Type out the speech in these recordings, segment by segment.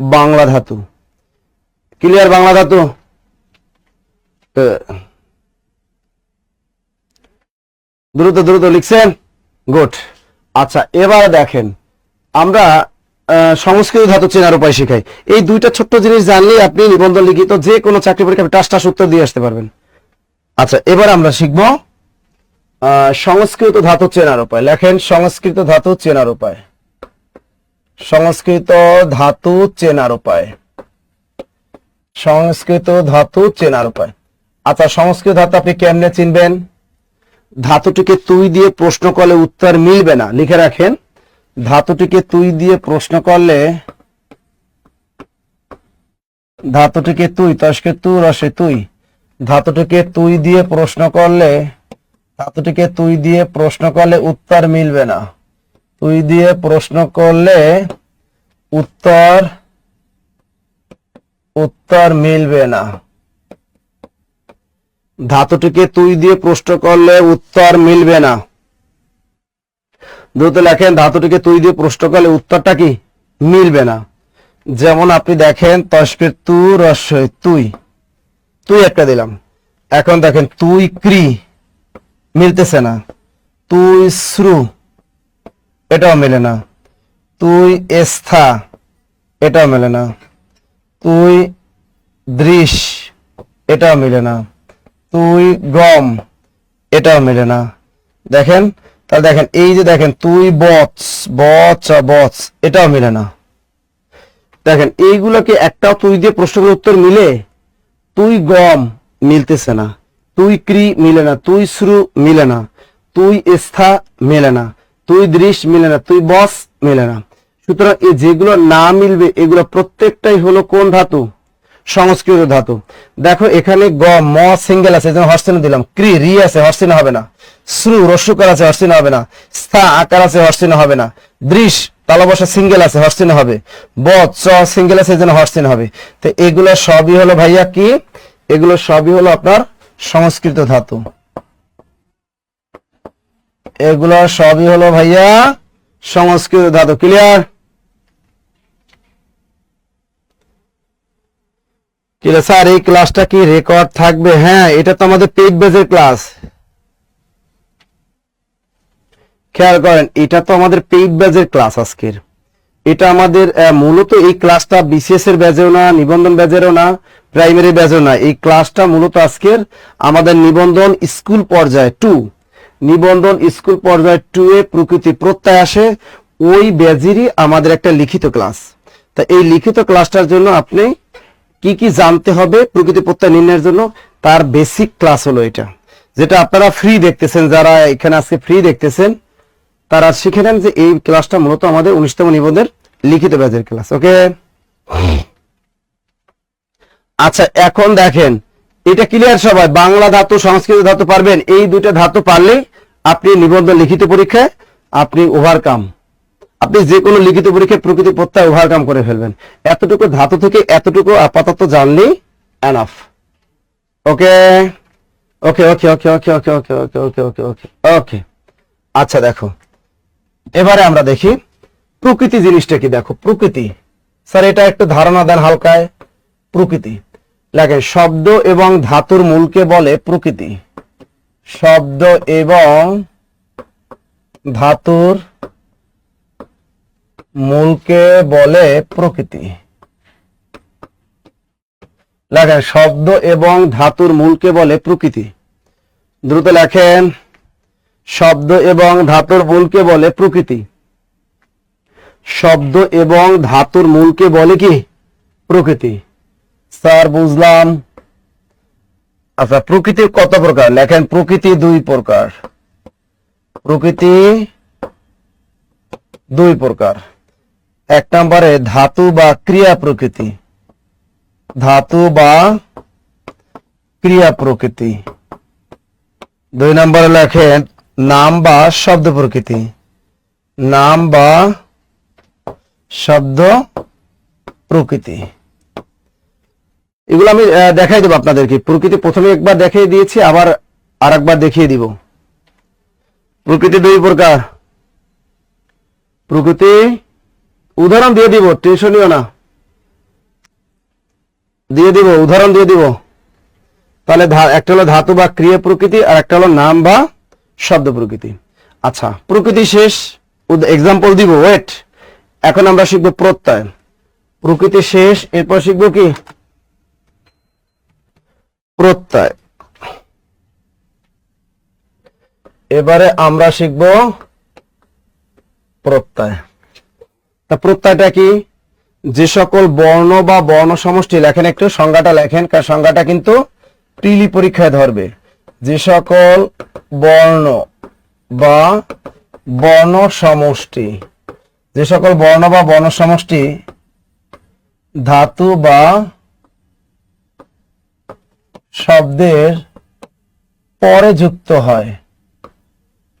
বাংলা ধাতু। ক্লিয়ার বাংলা ধাতু? দ্রুত দ্রুত লিখছেন? গুড। আচ্ছা এবার দেখেন, আমরা সংস্কৃত ধাতু চেনার উপায় শিখাই। এই দুইটা ছোট্ট জিনিস জানলেই আপনি নিবন্ধন লিখিত যে কোনো চাকরি পরীক্ষা টাস টাস উত্তর দিয়ে আসতে পারবেন। আচ্ছা এবার আমরা শিখব সংস্কৃত ধাতু চেনার উপায়। লেখেন, সংস্কৃত ধাতু চেনার উপায়। সংস্কৃত ধাতু চেনার উপায়। সংস্কৃত ধাতু চেনার উপায়। আচ্ছা সংস্কৃত ধাতু আপনি কেমনে চিনবেন? ধাতুটিকে তুই দিয়ে প্রশ্ন করলে উত্তর মিলবে না, লিখে রাখেন। ধাতুটিকে তুই দিয়ে প্রশ্ন করলে, ধাতুটিকে তুই তস্কে তু, রসে তুই। ধাতুটিকে তুই দিয়ে প্রশ্ন করলে, ধাতুটিকে তুই দিয়ে প্রশ্ন করলে উত্তর মিলবে না। তুই দিয়ে প্রশ্ন করলে উত্তর উত্তর মিলবে না। ধাতুটিকে তুই দিয়ে প্রশ্ন করলে উত্তর মিলবে না। দ্রুত লেখেন, ধাতুটিকে তুই দিয়ে প্রশ্ন করলে উত্তরটা কি? মিলবে না। যেমন আপনি দেখেন তস্কের তু রস্যই তুই। তুই একটা দিলাম। এখন দেখেন, তুই ক্রি মিলতেছে না। তুই শ্রু। এটাও মেলে না। তুই এস্থা, এটাও মেলে না। তুই দৃশ, এটাও মেলে না। তুই গম, এটাও মেলে না। দেখেন, তাহলে দেখেন, এই যে দেখেন, তুই বচ বচ বচ এটাও মেলে না। দেখেন, এইগুলোকে একটাও তুই দিয়ে প্রশ্নের উত্তর মিলে, তুই গম মিলতেছে না। তুই ক্রি মিলে না। তুই শ্রু মিলে না। তুই স্থা মেলে না। তুই দৃশ মিলে না, তুই বস মিলে না। সুতরাং এই যেগুলো না মিলবে, এগুলো প্রত্যেকটাই হলো কোন ধাতু? সংস্কৃত ধাতু। দেখো, এখানে গ, ম, সিঙ্গেল আছে হর্ষিনা দিলাম। ক্রি, রি আছে হর্ষিনা হবে না। শ্রু রস্যকার আছে হর্ষিনা হবে না। স্থা, আকার আছে হর্ষিনা হবে না। দৃশ, তালবসা সিঙ্গেল আছে হর্ষিনা হবে। ব, চ, সিঙ্গেল আছে, এজন্য হর্ষিনা হবে। তো এগুলো সবই হলো ভাইয়া কি? এগুলো সবই হলো আপনার সংস্কৃত ধাতু। এগুলো সবই হলো ভাইয়া সংস্কৃত ধাতু ক্লিয়ার স্যার এই ক্লাসটা কি রেকর্ড থাকবে? হ্যাঁ এটা তো আমাদের পেড বেজের ক্লাস খেয়াল করেন, এটা তো আমাদের পেইড ব্যাজের ক্লাস আজকের। এটা আমাদের মূলত এই ক্লাসটা বিসিএস এর ব্যাজেও না, নিবন্ধন ব্যাজেরও না প্রাইমারি ব্যাজেও না। এই ক্লাসটা মূলত আজকের আমাদের নিবন্ধন স্কুল পর্যায়ে টু নিবন্ধন স্কুল পর্যায়ে টু এ প্রকৃতি প্রত্যয় আসে, ওই ব্যাজেরই আমাদের একটা লিখিত ক্লাস তা এই লিখিত ক্লাসটার জন্য আপনি কি কি জানতে হবে, প্রকৃতি প্রত্যয় নির্ণয়ের জন্য, তার বেসিক ক্লাস হলো এটা। যেটা আপনারা ফ্রি দেখতেছেন, যারা এখানে আজকে ফ্রি দেখতেছেন, তারা শিখে নেন যে এই ক্লাসটা মূলত আমাদের উনিশতম নিবন্ধের লিখিত ব্যাচের ক্লাস ওকে? আচ্ছা এখন দেখেন, এটা ক্লিয়ার সবাই, বাংলা ধাতু, সংস্কৃত ধাতু পারবেন, এই দুইটা ধাতু পারলেই আপনি নিবন্ধন লিখিত পরীক্ষায় আপনি ওভারকাম আপনি যে কোনো লিখিত পরীক্ষায় প্রকৃতি প্রত্যয় ওভারকাম করে ফেলবেন এতটুকু ধাতু থেকে এতটুকু আপাতত জানলেই এনাফ ওকে ওকে ওকে ওকে ওকে ওকে ওকে ওকে ওকে ওকে ওকে ওকে আচ্ছা দেখো এবারে আমরা দেখি প্রকৃতি জিনিসটা কি দেখো প্রকৃতি স্যার এটা একটু ধারণা দেন হালকায় প্রকৃতি লাগে শব্দ এবং ধাতুর মূলকে বলে প্রকৃতি শব্দ এবং ধাতুর মূলকে বলে প্রকৃতি। লেখেন, শব্দ এবং ধাতুর মূলকে বলে প্রকৃতি। দ্রুত লেখেন, শব্দ এবং ধাতুর মূলকে বলে প্রকৃতি। শব্দ এবং ধাতুর মূলকে বলে কি? প্রকৃতি। স্যার, বুঝলাম। আচ্ছা প্রকৃতির কত প্রকার? লেখেন, প্রকৃতি দুই প্রকার। প্রকৃতি দুই প্রকার। এক নম্বরে ধাতু বা ক্রিয়া প্রকৃতি। ধাতু বা ক্রিয়া প্রকৃতি। দুই নম্বরে লেখেন, নাম বা শব্দ প্রকৃতি। নাম বা শব্দ প্রকৃতি। এগুলো আমি দেখাই দেবো আপনাদেরকে। প্রকৃতি প্রথমে একবার দেখিয়ে দিয়েছি, আবার আর একবার দেখিয়ে দিব। প্রকৃতি দুই প্রকার। প্রকৃতি, উদাহরণ দিয়ে দিব টেনশন নিও না। দিয়ে দিব, উদাহরণ দিয়ে দিব। তাহলে একটা হলো ধাতু বা ক্রিয়া প্রকৃতি, আর একটা হলো নাম বা শব্দ প্রকৃতি। আচ্ছা প্রকৃতি শেষ এক্সাম্পল দিব ওয়েট এখন আমরা শিখব প্রত্যয়। প্রকৃতি শেষ, এরপর শিখব কি? প্রত্যয়। এবারে আমরা শিখব প্রত্যয়। তা প্রত্যয়টা কি? যে সকল বর্ণ বা বর্ণ সমষ্টি লেখেন একটু, সংজ্ঞাটা লেখেন, কারণ সংজ্ঞাটা কিন্তু প্রিলি পরীক্ষায় ধরবে। যে সকল বর্ণ বা বর্ণ সমষ্টি, যে সকল বর্ণ বা বর্ণ সমষ্টি, ধাতু বা শব্দের পরে যুক্ত হয়।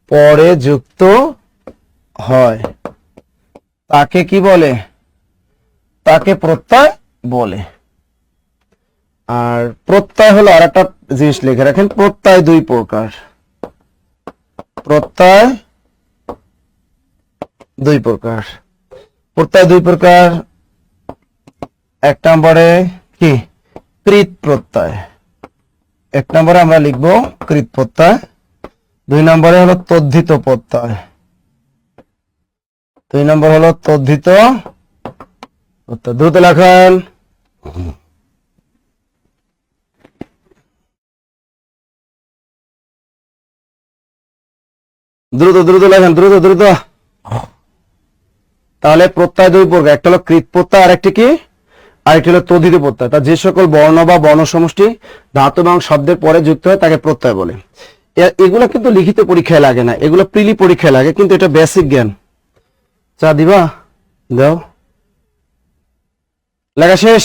পরে যুক্ত হয়। তাকে কি বলে? তাকে প্রত্যয় বলে। আর প্রত্যয় হলো আর একটা জিনিস লিখে রাখেন, প্রত্যয় দুই প্রকার। প্রত্যয় দুই প্রকার। প্রত্যয় দুই প্রকার, এক নম্বরে কি? কৃত প্রত্যয়। এক নম্বরে আমরা লিখব কৃত প্রত্যয় দুই নম্বরে হলো তদ্ধিত প্রত্যয় দুই নম্বর হলো তদ্ধিত প্রত্যয় দ্রুত লেখেন। দ্রুত দ্রুত লেখেন, দ্রুত দ্রুত। তাহলে প্রত্যয় দুই প্রকার একটা হলো কৃত প্রত্যয় আর একটি কি? আরেকটি হলো তদ্ধিত প্রত্যয়। তা যে সকল বর্ণ বা বর্ণ সমষ্টি ধাতু এবং শব্দের পরে যুক্ত হয় তাকে প্রত্যয় বলে। এগুলো কিন্তু লিখিত পরীক্ষায় লাগে না। এগুলো প্রিলি পরীক্ষায় লাগে, কিন্তু এটা বেসিক জ্ঞান। চা দিবা? দাও। লেখা শেষ।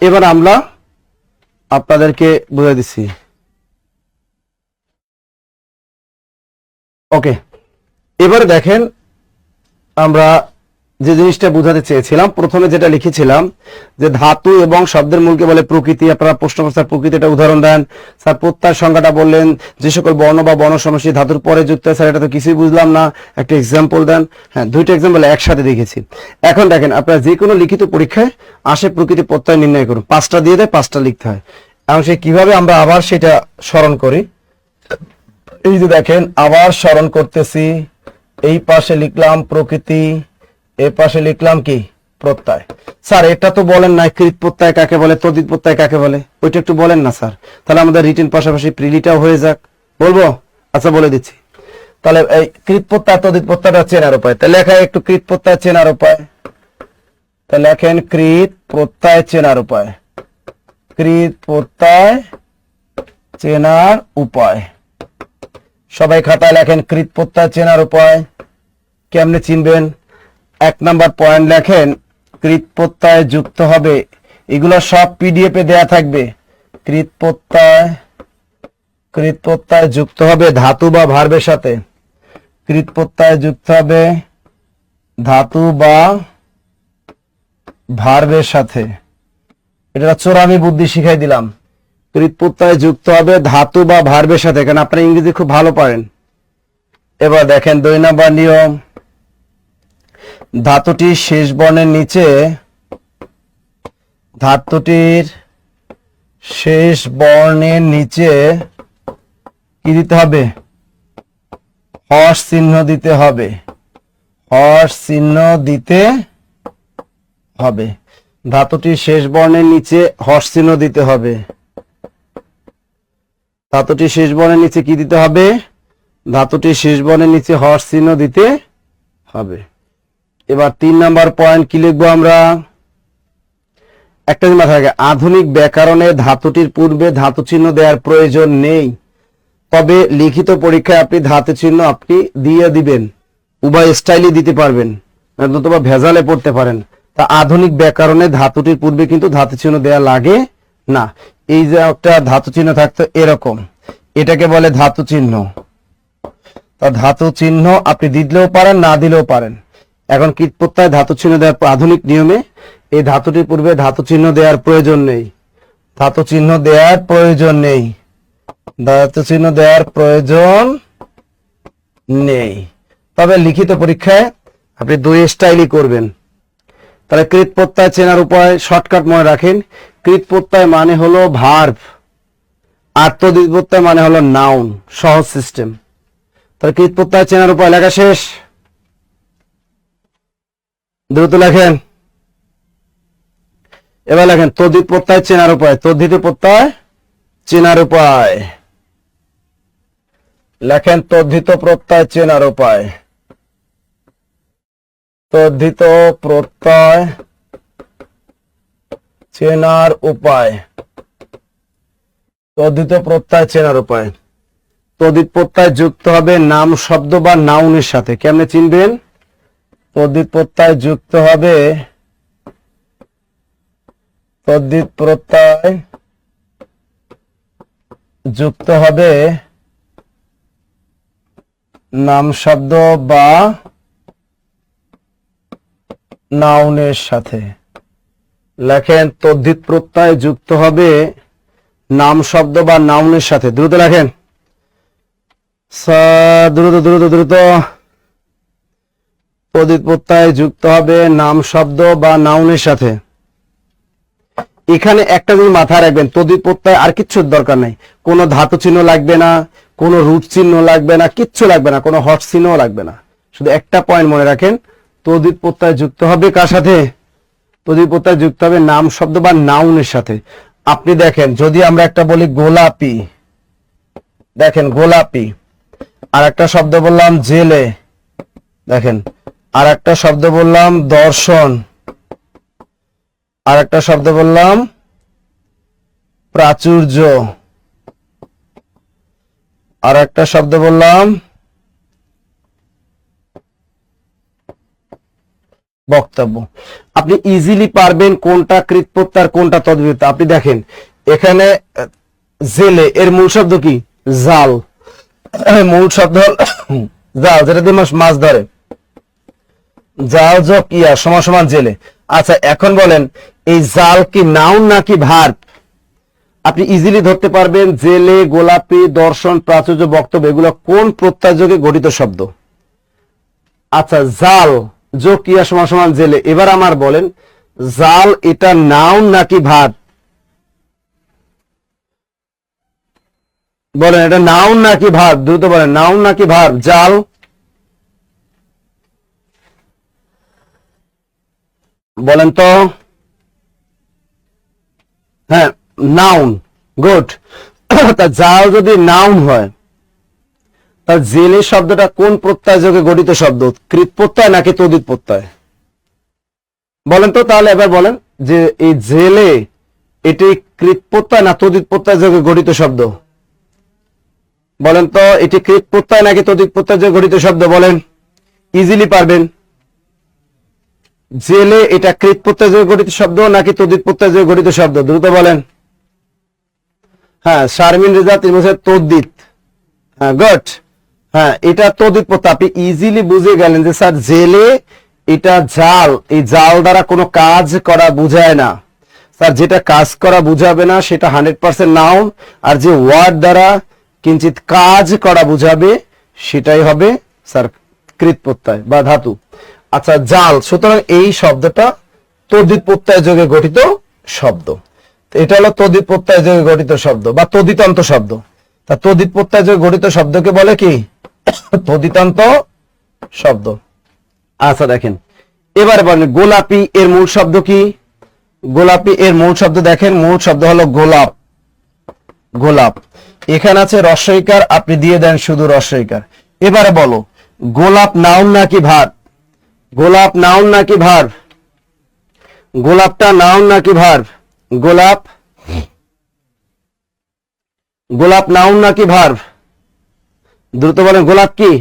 এবার আমরা আপনাদেরকে বুঝে দিচ্ছি। ওকে। এবারে দেখেন আমরা যে জিনিসটা বোঝাতে চেয়েছিলাম, প্রথমে যেটা লিখেছিলাম যে ধাতু এবং শব্দের মূলকে বলে প্রকৃতি। আপনারা প্রশ্ন করছেন প্রকৃতিটা উদাহরণ দেন। স্যার প্রত্যয় সংজ্ঞাটা বললেন যে সকল বর্ণ বা বর্ণ সমষ্টি ধাতুর পরে যুক্ত স্যার, এটা তো কিছুই বুঝলাম না। একটা এক্সাম্পল দেন। হ্যাঁ দুইটা এক্সাম্পল একসাথে দেখেছি। এখন দেখেন, আপনারা যে কোনো লিখিত পরীক্ষায় আসে প্রকৃতি প্রত্যয় নির্ণয় করুন। পাঁচটা দিয়ে দেয়, পাঁচটা লিখতে হয়। এবং সে কীভাবে আমরা আবার সেটা স্মরণ করি? এই যে দেখেন, আবার স্মরণ করতেছি। এই পাশে লিখলাম প্রকৃতি। এই পাশে লিখলাম কি? প্রত্যয়। স্যার, এটা তো বলেন না কৃত প্রত্যয় কাকে বলে তদিত প্রত্যয় কাকে বলে? ওইটা একটু বলেন না, স্যার। তাহলে আমাদের রিটেন পাশাপাশি প্রিলিটাও হয়ে যাক। বলব? আচ্ছা বলে দিচ্ছি। তাহলে এই কৃত প্রত্যয় তদিত প্রত্যয়টা চেনার উপায়। তাহলে লেখা একটু কৃত প্রত্যয় চেনার উপায়। তা লেখেন কৃত প্রত্যয় চেনার উপায়। কৃত প্রত্যয় চেনার উপায়। সবাই খাতায় লেখেন কৃত প্রত্যয় চেনার উপায়। কেমনে চিনবেন? এক নাম্বার পয়েন্ট লেখেন কৃত প্রত্যয় যুক্ত হবে। এগুলো সব পিডিএফ এ দেয়া থাকবে। কৃত প্রত্যয় কৃত প্রত্যয় যুক্ত হবে ধাতু বা ভার্বের সাথে। কৃত প্রত্যয় যুক্ত হবে ধাতু বা ভার্বের সাথে। এটা চোরামি বুদ্ধি শিখাই দিলাম। কৃত প্রত্যয় যুক্ত হবে ধাতু বা ভার্বের সাথে, কারণ আপনারা ইংরেজি খুব ভালো পারেন। এবার দেখেন দুই নম্বর নিয়ম। ধাতুটির শেষ বর্ণের নিচে, ধাতুটির শেষ বর্ণের নিচে কি দিতে হবে? হর্ষ চিহ্ন দিতে হবে। হর্ষ চিহ্ন দিতে হবে। ধাতুটির শেষ বর্ণের নিচে হর্ষ চিহ্ন দিতে হবে। ধাতুটির শেষ বর্ণের নিচে কি দিতে হবে? ধাতুটির শেষ বর্ণের নিচে হর্ষ চিহ্ন দিতে হবে। এবার তিন নাম্বার পয়েন্ট কি লিখব আমরা? একটা মাথায় রাখে, আধুনিক ব্যাকরণে ধাতুটির পূর্বে ধাতু চিহ্ন দেওয়ার প্রয়োজন নেই। তবে লিখিত পরীক্ষায় আপনি ধাতু চিহ্ন আপনি দিয়ে দিবেন উভয় স্টাইলই দিতে পারবেন নতুবা ভেজালে পড়তে পারেন। তা আধুনিক ব্যাকরণে ধাতুটির পূর্বে কিন্তু ধাতু চিহ্ন দেওয়া লাগে না। এই যে একটা ধাতু চিহ্ন থাকতো এরকম এটাকে বলে ধাতু চিহ্ন তা ধাতু চিহ্ন আপনি দিলেও পারেন না দিলেও পারেন। এখন কীট প্রত্যয় ধাতু চিহ্ন দেওয়ার আধুনিক নিয়মে এই ধাতুটির পূর্বে ধাতু চিহ্ন দেওয়ার প্রয়োজন নেই। ধাতু চিহ্ন দেওয়ার প্রয়োজন নেই। ধাতু চিহ্ন দেওয়ার প্রয়োজন নেই। তবে লিখিত পরীক্ষায় আপনি দুই স্টাইলই করবেন। তাহলে কৃত প্রত্যয় চেনার উপায় শর্টকাট মনে রাখেন। কৃত প্রত্যয় মানে হলো ভার্ব আর তদ্ধিত প্রত্যয় মানে হলো নাউন সহজ সিস্টেম তাহলে কৃত প্রত্যয় চেনার উপায় লেখা শেষ। দ্রুত লেখেন। এবার লেখেন তদ্ধিত প্রত্যয়, চেনার উপায়। তদ্ধিত প্রত্যয়, চেনার উপায়। লেখেন তদ্ধিত প্রত্যয়, চেনার উপায়। তদ্ধিত প্রত্যয়, চেনার উপায়। তদ্ধিত প্রত্যয়, চেনার উপায়। তদ্ধিত প্রত্যয় যুক্ত হবে নাম, শব্দ বা নাউনের সাথে। কেমনে চিনবেন? প্রত্যয় যুক্ত হবে। তদ্ধিত প্রত্যয় যুক্ত হবে নাম শব্দ বা নাউনের সাথে। লেখেন তদ্ধিত প্রত্যয় যুক্ত হবে নাম শব্দ বা নাউনের সাথে। দ্রুত লেখেন। দ্রুত দ্রুত দ্রুত। তদ্ধিত প্রত্যয় যুক্ত হবে নাম, শব্দ বা নাউনের সাথে। এখানে একটা জিনিস মাথায় রাখবেন তদ্ধিত প্রত্যয় আর কিচ্ছুর দরকার নাই। কোনো ধাতু চিহ্ন লাগবে না, কোনো রুট চিহ্ন লাগবে না, কিচ্ছু লাগবে না, কোনো হট চিহ্নও লাগবে না। শুধু একটা পয়েন্ট মনে রাখেন তদ্ধিত প্রত্যয় যুক্ত হবে কার সাথে? তদ্ধিত প্রত্যয় যুক্ত হবে নাম, শব্দ বা নাউনের সাথে। আপনি দেখেন, যদি আমরা একটা বলি গোলাপি, দেখেন গোলাপি আর একটা শব্দ বললাম জেলে, দেখেন। আর একটা শব্দ বললাম দর্শন। আর একটা শব্দ বললাম প্রাচুর্য। আর একটা শব্দ বললাম বক্তব্য। আপনি ইজিলি পারবেন কোনটা কৃতপ্রত্যার কোনটা তদ্বিত আপনি দেখেন, এখানে, জেলে, এর মূল শব্দ কি? জাল। মূল শব্দ জাল, যেটা দিয়ে মাছ ধরে। জাল যোগ ইয়া সমান সমান জেলে। আচ্ছা এখন বলেন, এই জাল কি নাউন নাকি ভার্ব? আপনি ইজিলি ধরতে পারবেন, জেলে, গোলাপি, দর্শন, প্রাচুর্য, বক্তব্য, এগুলো কোন প্রত্যাযোগে গঠিত শব্দ? আচ্ছা জাল যোগ কিয়া সমান সমান জেলে। এবার আমার বলেন, জাল এটা নাউন নাকি ভার্ব? বলেন, এটা নাউন নাকি ভার্ব? দ্রুত বলেন, নাউন নাকি ভার্ব? জাল বলেন তো। হ্যাঁ নাউন গুড তা জাল যদি নাউন হয়, তা জেলে শব্দটা কোন প্রত্যয় যোগে গঠিত শব্দ? কৃত প্রত্যয় নাকি তদিত প্রত্যয়? বলেন তো তাহলে এবার বলেন যে এই জেলে এটি কৃত প্রত্যয় না তদিত প্রত্যয় যোগে গঠিত শব্দ? বলেন তো, এটি কৃত প্রত্যয় নাকি তদিত প্রত্যয় যোগে গঠিত শব্দ? বলেন। ইজিলি পারবেন। জেলে এটা কৃত প্রত্যয় গঠিত শব্দ নাকি তদিত প্রত্যয় গঠিত শব্দ? দ্রুত বলেন। হ্যাঁ শারমিন রেজা তিনি বলছেন তদ্দিত হ্যাঁ গুড হ্যাঁ এটা তদিত প্রত্যয়। আপনি ইজিলি বুঝে গেলেন যে, স্যার, জেলে এটা জাল। এই জাল দ্বারা কোনো কাজ করা বুঝায় না। স্যার, যেটা কাজ করা বুঝাবে না, সেটা হান্ড্রেড পার্সেন্ট নাউন। আর যে ওয়ার্ড দ্বারা কিঞ্চিত কাজ করা বুঝাবে, সেটাই হবে, স্যার, কৃত প্রত্যয় বা ধাতু। আচ্ছা জাল। সুতরাং এই শব্দটা তদ্দিত প্রত্যয় যোগে গঠিত শব্দ। এটা হলো তদ্দিত প্রত্যয় যোগে গঠিত শব্দ, বা তদিতান্ত শব্দ। তা তদিত প্রত্যয় যোগে গঠিত শব্দকে বলে কি? তদিতান্ত শব্দ। আচ্ছা দেখেন। এবারে বলেন, গোলাপি এর মূল শব্দ কি? গোলাপি এর মূল শব্দ দেখেন, মূল শব্দ হলো গোলাপ। গোলাপ। এখানে আছে রসইকার, আপনি দিয়ে দেন শুধু রসইকার। এবারে বলো, গোলাপ নাউন নাকি ভার গোলাপ নাউন নাকি ভার? গোলাপটা নাউন নাকি ভার? গোলাপ? গোলাপ নাউন নাকি ভার? দ্রুত বলেন, গোলাপ কি?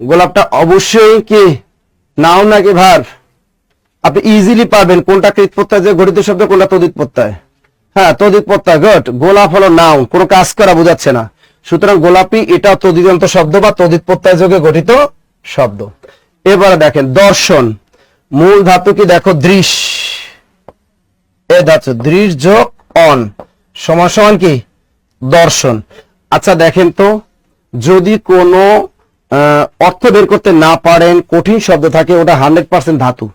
গোলাপটা অবশ্যই কি? নাউন নাকি ভার্ব আপনি ইজিলি পাবেন কোনটা কৃত প্রত্যয় যে গঠিত শব্দ, কোনটা তদিত প্রত্যয় হ্যাঁ তদিত প্রত্যয় গুড গোলাপ হলো নাউন, কোনো কাজ করা বোঝাচ্ছে না। সুতরাং গোলাপি এটা তদিদন্ত শব্দ বা তদিত প্রত্যয় যোগে গঠিত শব্দ। এবারে দেখেন, দর্শন। মূল ধাতু কি? দেখো, দৃশ। এ ধাতু, দৃশ যোগ অন। সমান সমান কি? দর্শন। আচ্ছা দেখেন তো, যদি কোনো অর্থ বের করতে না পারেন, কঠিন শব্দ থাকে, ওটা হান্ড্রেড পার্সেন্ট ধাতু।